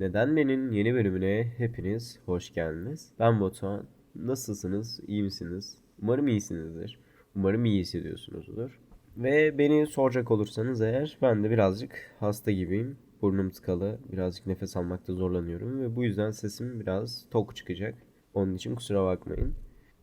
Neden Ben'in yeni bölümüne hepiniz hoş geldiniz. Ben Batuhan. Nasılsınız? İyi misiniz? Umarım iyisinizdir. Umarım iyi hissediyorsunuzdur. Ve beni soracak olursanız eğer ben de birazcık hasta gibiyim. Burnum tıkalı, birazcık nefes almakta zorlanıyorum ve bu yüzden sesim biraz tok çıkacak. Onun için kusura bakmayın.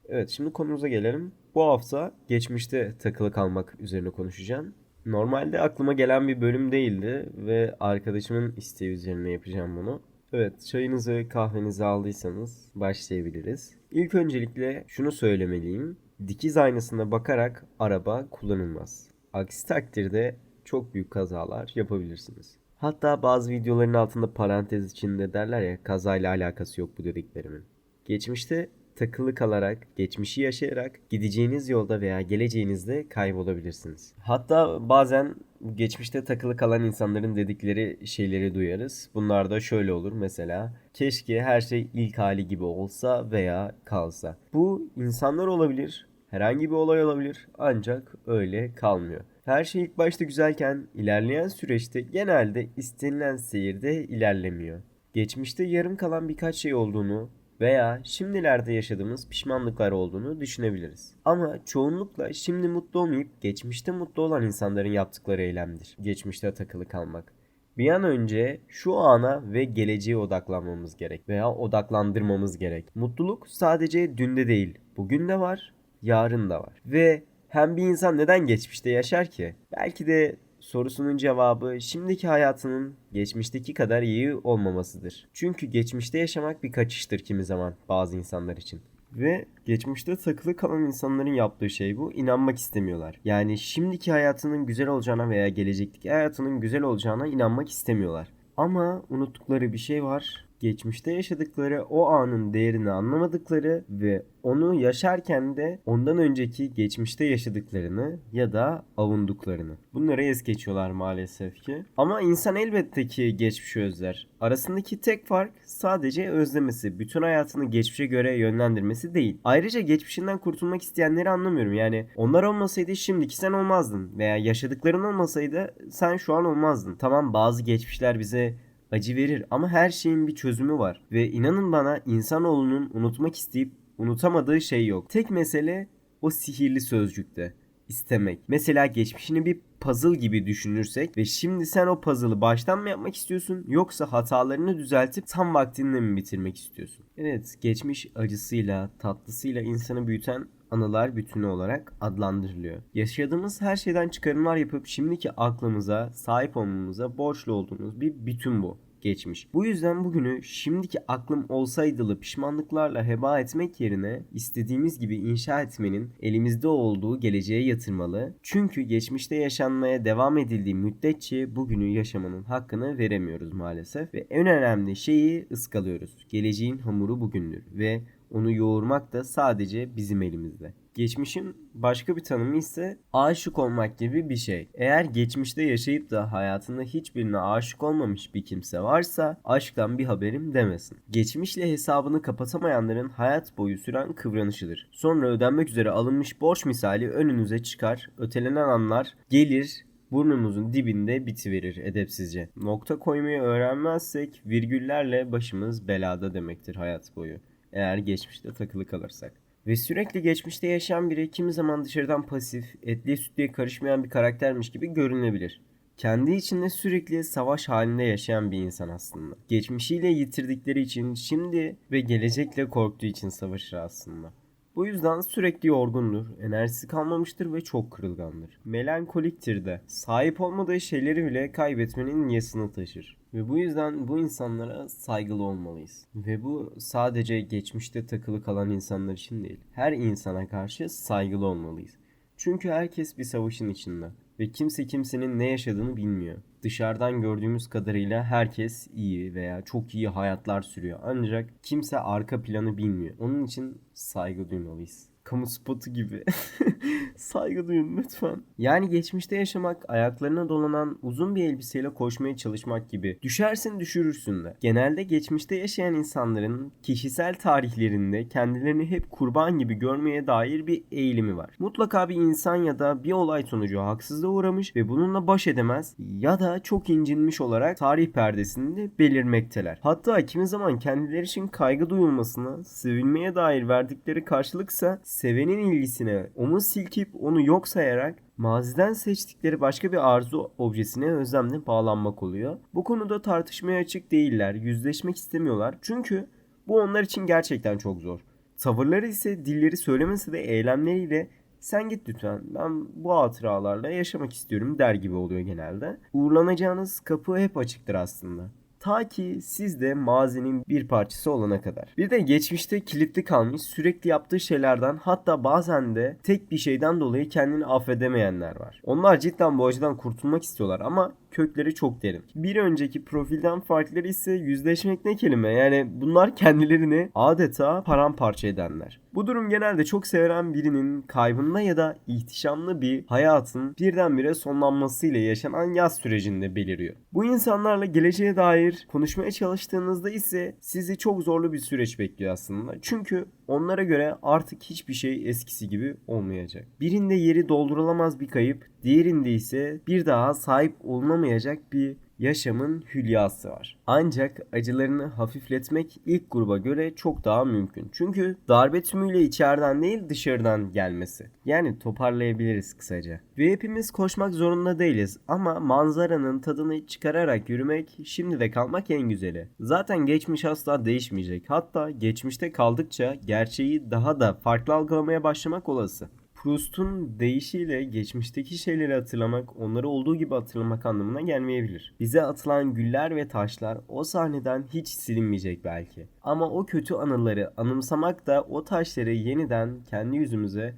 Evet şimdi konumuza gelelim. Bu hafta geçmişte takılı kalmak üzerine konuşacağım. Normalde aklıma gelen bir bölüm değildi ve arkadaşımın isteği üzerine yapacağım bunu. Evet, çayınızı, kahvenizi aldıysanız başlayabiliriz. İlk öncelikle şunu söylemeliyim. Dikiz aynasına bakarak araba kullanılmaz. Aksi takdirde çok büyük kazalar yapabilirsiniz. Hatta bazı videoların altında parantez içinde derler ya kazayla alakası yok bu dediklerimin. Geçmişte takılı kalarak, geçmişi yaşayarak gideceğiniz yolda veya geleceğinizde kaybolabilirsiniz. Hatta bazen geçmişte takılı kalan insanların dedikleri şeyleri duyarız. Bunlar da şöyle olur mesela. Keşke her şey ilk hali gibi olsa veya kalsa. Bu insanlar olabilir, herhangi bir olay olabilir ancak öyle kalmıyor. Her şey ilk başta güzelken ilerleyen süreçte genelde istenilen seyirde ilerlemiyor. Geçmişte yarım kalan birkaç şey olduğunu veya şimdilerde yaşadığımız pişmanlıklar olduğunu düşünebiliriz. Ama çoğunlukla şimdi mutlu olmayıp geçmişte mutlu olan insanların yaptıkları eylemdir. Geçmişte takılı kalmak. Bir an önce şu ana ve geleceğe odaklanmamız gerek veya odaklandırmamız gerek. Mutluluk sadece dünde değil, bugün de var, yarın da var. Ve hem bir insan neden geçmişte yaşar ki? Belki de sorusunun cevabı şimdiki hayatının geçmişteki kadar iyi olmamasıdır. Çünkü geçmişte yaşamak bir kaçıştır kimi zaman bazı insanlar için. Ve geçmişte takılı kalan insanların yaptığı şey bu. İnanmak istemiyorlar. Yani şimdiki hayatının güzel olacağına veya gelecekteki hayatının güzel olacağına inanmak istemiyorlar. Ama unuttukları bir şey var. Geçmişte yaşadıkları o anın değerini anlamadıkları ve onu yaşarken de ondan önceki geçmişte yaşadıklarını ya da avunduklarını. Bunları es geçiyorlar maalesef ki. Ama insan elbette ki geçmişi özler. Arasındaki tek fark sadece özlemesi. Bütün hayatını geçmişe göre yönlendirmesi değil. Ayrıca geçmişinden kurtulmak isteyenleri anlamıyorum. Yani onlar olmasaydı şimdiki sen olmazdın. Veya yaşadıkların olmasaydı sen şu an olmazdın. Tamam bazı geçmişler bize acı verir ama her şeyin bir çözümü var. Ve inanın bana insanoğlunun unutmak isteyip unutamadığı şey yok. Tek mesele o sihirli sözcükte istemek. Mesela geçmişini bir puzzle gibi düşünürsek ve şimdi sen o puzzle'ı baştan mı yapmak istiyorsun yoksa hatalarını düzeltip tam vaktinde mi bitirmek istiyorsun? Evet, geçmiş acısıyla, tatlısıyla insanı büyüten anılar bütünü olarak adlandırılıyor. Yaşadığımız her şeyden çıkarımlar yapıp şimdiki aklımıza sahip olmamıza borçlu olduğumuz bir bütün bu geçmiş. Bu yüzden bugünü şimdiki aklım olsaydılı pişmanlıklarla heba etmek yerine istediğimiz gibi inşa etmenin elimizde olduğu geleceğe yatırmalı. Çünkü geçmişte yaşanmaya devam edildiği müddetçe bugünü yaşamanın hakkını veremiyoruz maalesef ve en önemli şeyi ıskalıyoruz. Geleceğin hamuru bugündür ve onu yoğurmak da sadece bizim elimizde. Geçmişin başka bir tanımı ise aşık olmak gibi bir şey. Eğer geçmişte yaşayıp da hayatında hiçbirine aşık olmamış bir kimse varsa aşktan bir haberim demesin. Geçmişle hesabını kapatamayanların hayat boyu süren kıvranışıdır. Sonra ödenmek üzere alınmış borç misali önünüze çıkar, ötelenen anlar gelir burnumuzun dibinde bitiverir edepsizce. Nokta koymayı öğrenmezsek virgüllerle başımız belada demektir hayat boyu. Eğer geçmişte takılı kalırsak. Ve sürekli geçmişte yaşayan biri kimi zaman dışarıdan pasif, etliye sütlüye karışmayan bir karaktermiş gibi görünebilir. Kendi içinde sürekli savaş halinde yaşayan bir insan aslında. Geçmişiyle yitirdikleri için şimdi ve gelecekle korktuğu için savaşır aslında. Bu yüzden sürekli yorgundur, enerjisi kalmamıştır ve çok kırılgandır. Melankoliktir de. Sahip olmadığı şeyleri bile kaybetmenin yasını taşır. Ve bu yüzden bu insanlara saygılı olmalıyız. Ve bu sadece geçmişte takılı kalan insanlar için değil. Her insana karşı saygılı olmalıyız. Çünkü herkes bir savaşın içinde ve kimse kimsenin ne yaşadığını bilmiyor. Dışarıdan gördüğümüz kadarıyla herkes iyi veya çok iyi hayatlar sürüyor. Ancak kimse arka planı bilmiyor. Onun için saygı duymalıyız. Kamu spotu gibi. Saygı duyun lütfen. Yani geçmişte yaşamak, ayaklarına dolanan uzun bir elbiseyle koşmaya çalışmak gibi. Düşersin düşürürsün de. Genelde geçmişte yaşayan insanların kişisel tarihlerinde kendilerini hep kurban gibi görmeye dair bir eğilimi var. Mutlaka bir insan ya da bir olay sonucu haksızlığa uğramış ve bununla baş edemez ya da çok incinmiş olarak tarih perdesinde belirmekteler. Hatta kimi zaman kendileri için kaygı duyulmasına, sevilmeye dair verdikleri karşılıksa sevenin ilgisine omuz silkip onu yok sayarak maziden seçtikleri başka bir arzu objesine özlemle bağlanmak oluyor. Bu konuda tartışmaya açık değiller, yüzleşmek istemiyorlar. Çünkü bu onlar için gerçekten çok zor. Tavırları ise dilleri söylemese de eylemleriyle sen git lütfen ben bu hatıralarla yaşamak istiyorum der gibi oluyor genelde. Uğurlanacağınız kapı hep açıktır aslında. Ta ki siz de mazinin bir parçası olana kadar. Bir de geçmişte kilitli kalmış sürekli yaptığı şeylerden hatta bazen de tek bir şeyden dolayı kendini affedemeyenler var. Onlar cidden bu acıdan kurtulmak istiyorlar ama kökleri çok derin. Bir önceki profilden farkları ise yüzleşmek ne kelime yani bunlar kendilerini adeta paramparça edenler. Bu durum genelde çok seven birinin kaybında ya da ihtişamlı bir hayatın birdenbire sonlanmasıyla yaşanan yaz sürecinde beliriyor. Bu insanlarla geleceğe dair konuşmaya çalıştığınızda ise sizi çok zorlu bir süreç bekliyor aslında. Çünkü onlara göre artık hiçbir şey eskisi gibi olmayacak. Birinde yeri doldurulamaz bir kayıp, diğerinde ise bir daha sahip olunamayacak bir yaşamın hülyası var. Ancak acılarını hafifletmek ilk gruba göre çok daha mümkün. Çünkü darbe tümüyle içeriden değil dışarıdan gelmesi. Yani toparlayabiliriz kısaca. Ve hepimiz koşmak zorunda değiliz ama manzaranın tadını çıkararak yürümek şimdi de kalmak en güzeli. Zaten geçmiş asla değişmeyecek. Hatta geçmişte kaldıkça gerçeği daha da farklı algılamaya başlamak olası. Proust'un deyişiyle geçmişteki şeyleri hatırlamak, onları olduğu gibi hatırlamak anlamına gelmeyebilir. Bize atılan güller ve taşlar o sahneden hiç silinmeyecek belki. Ama o kötü anıları anımsamak da o taşları yeniden kendi yüzümüze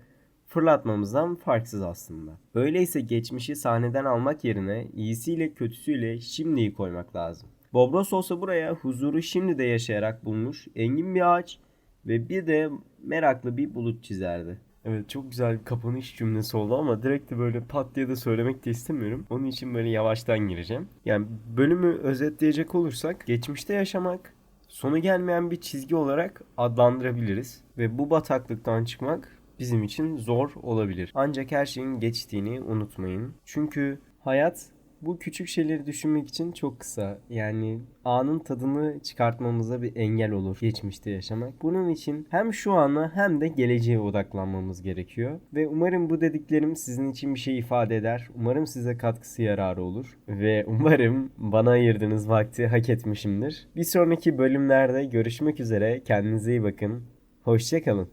fırlatmamızdan farksız aslında. Öyleyse geçmişi sahneden almak yerine iyisiyle kötüsüyle şimdiyi koymak lazım. Bobros olsa buraya huzuru şimdi de yaşayarak bulmuş engin bir ağaç ve bir de meraklı bir bulut çizerdi. Evet çok güzel bir kapanış cümlesi oldu ama direkt de böyle pat diye de söylemek de istemiyorum. Onun için böyle yavaştan gireceğim. Yani bölümü özetleyecek olursak geçmişte yaşamak sonu gelmeyen bir çizgi olarak adlandırabiliriz. Ve bu bataklıktan çıkmak bizim için zor olabilir. Ancak her şeyin geçtiğini unutmayın. Çünkü hayat bu küçük şeyleri düşünmek için çok kısa. Yani anın tadını çıkartmamıza bir engel olur geçmişte yaşamak. Bunun için hem şu ana hem de geleceğe odaklanmamız gerekiyor. Ve umarım bu dediklerim sizin için bir şey ifade eder. Umarım size katkısı yararı olur. Ve umarım bana ayırdığınız vakti hak etmişimdir. Bir sonraki bölümlerde görüşmek üzere. Kendinize iyi bakın. Hoşçakalın.